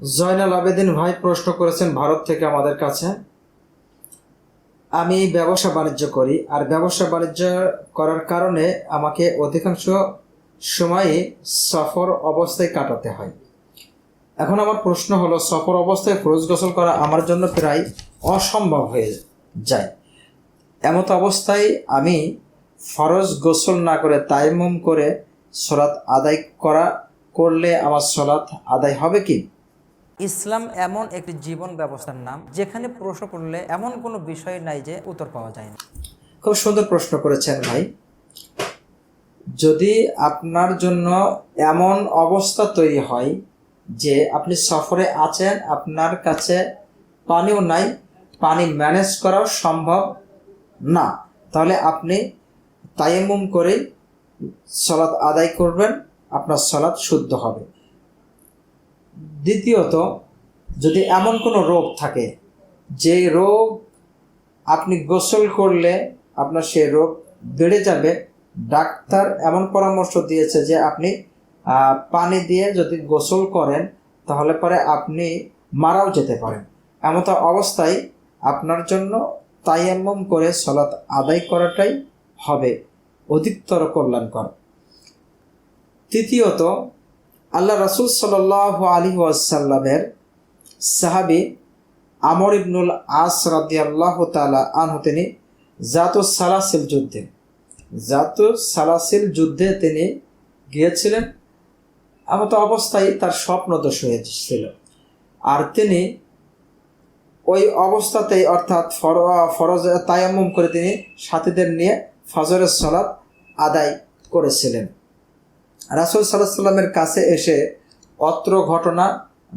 জয়নাল আবেদিন ভাই প্রশ্ন করেছেন ভারত থেকে আমাদের কাছে। আমি ব্যবসা বাণিজ্য করি, আর ব্যবসা বাণিজ্য করার কারণে আমাকে অধিকাংশ সময়ই সফর অবস্থায় কাটাতে হয়। এখন আমার প্রশ্ন হলো, সফর অবস্থায় ফরজ গোসল করা আমার জন্য প্রায় অসম্ভব হয়ে যায়। এমত অবস্থায় আমি ফরজ গোসল না করে তাইমুম করে সলাৎ আদায় করা, করলে আমার সলাৎ আদায় হবে কি? ইসলাম এমন একটি জীবন ব্যবস্থার নাম, যেখানে প্রশ্ন করলে এমন কোনো বিষয় নাই যে উত্তর পাওয়া যায় না। খুব সুন্দর প্রশ্ন করেছেন ভাই। যদি আপনার জন্য এমন অবস্থা তৈরি হয় যে আপনি সফরে আছেন, আপনার কাছে পানিও নাই, পানি ম্যানেজ করাও সম্ভব না, তাহলে আপনি তাইমুম করেই সলাৎ আদায় করবেন, আপনার সলাৎ শুদ্ধ হবে। দ্বিতীয়ত, যদি এমন কোনো রোগ থাকে, যে রোগ আপনি গোসল করলে আপনার সেই রোগ বেড়ে যাবে, ডাক্তার এমন পরামর্শ দিয়েছে যে আপনি পানি দিয়ে যদি গোসল করেন, তাহলে পরে আপনি মারাও যেতে পারেন। এমত অবস্থায় আপনার জন্য তাইয়াম্মম করে সলাৎ আদায় করাটাই হবে। অধিকতর কল্যাণকর। তৃতীয়ত আল্লাহ রাসুল সাল আলী ওয়াসাল্লামের সাহাবি আমর ইবনুল আস আল্লাহ তালা আনহু, তিনি জাতু সালাসিল যুদ্ধে, জাতু সালাসিল যুদ্ধে তিনি গিয়েছিলেন। এমত অবস্থায় তার স্বপ্নদোষ হয়েছিল। আর তিনি ওই অবস্থাতেই অর্থাৎ ফর- ফরজ তায়াম্মুম করে তিনি সাথীদের নিয়ে ফজরের সলাৎ আদায় করেছিলেন। রাসুল সাল্লাহ সাল্লামের কাছে এসে অত্র ঘটনা,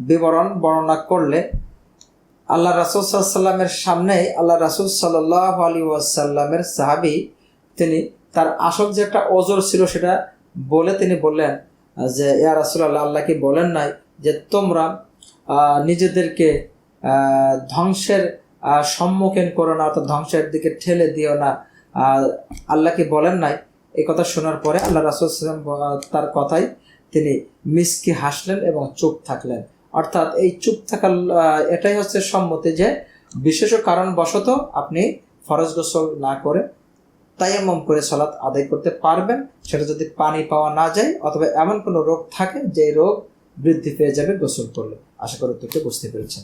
বিবরণ বর্ণনা করলে আল্লাহ রাসুল সাল্লামের সামনেই আল্লাহ রাসুল সাল্লাহ আলী ওয়াসাল্লামের সাহাবি, তিনি তার আসল যে একটা অজর ছিল সেটা বলে তিনি বললেন যে, ইয়া রাসুল্লাহ আল্লাহ কি বলেন নাই যে তোমরা নিজেদেরকে ধ্বংসের সম্মুখীন করো না, অর্থাৎ ধ্বংসের দিকে ঠেলে দিও না আল্লাহকে বলেন নাই? এই কথা শোনার পরে আল্লাহ রাসুল তার কথাই তিনি মিসকি হাসলেন এবং চুপ থাকলেন। অর্থাৎ এই চুপ থাকার এটাই হচ্ছে সম্মতি যে বিশেষ কারণবশত আপনি ফরজ গোসল না করে তাই তাইয়াম্মম করে সলাৎ আদায় করতে পারবেন। সেটা যদি পানি পাওয়া না যায় অথবা এমন কোনো রোগ থাকে যে রোগ বৃদ্ধি পেয়ে যাবে গোসল করলে। আশা করি তোকে বুঝতে পেরেছেন।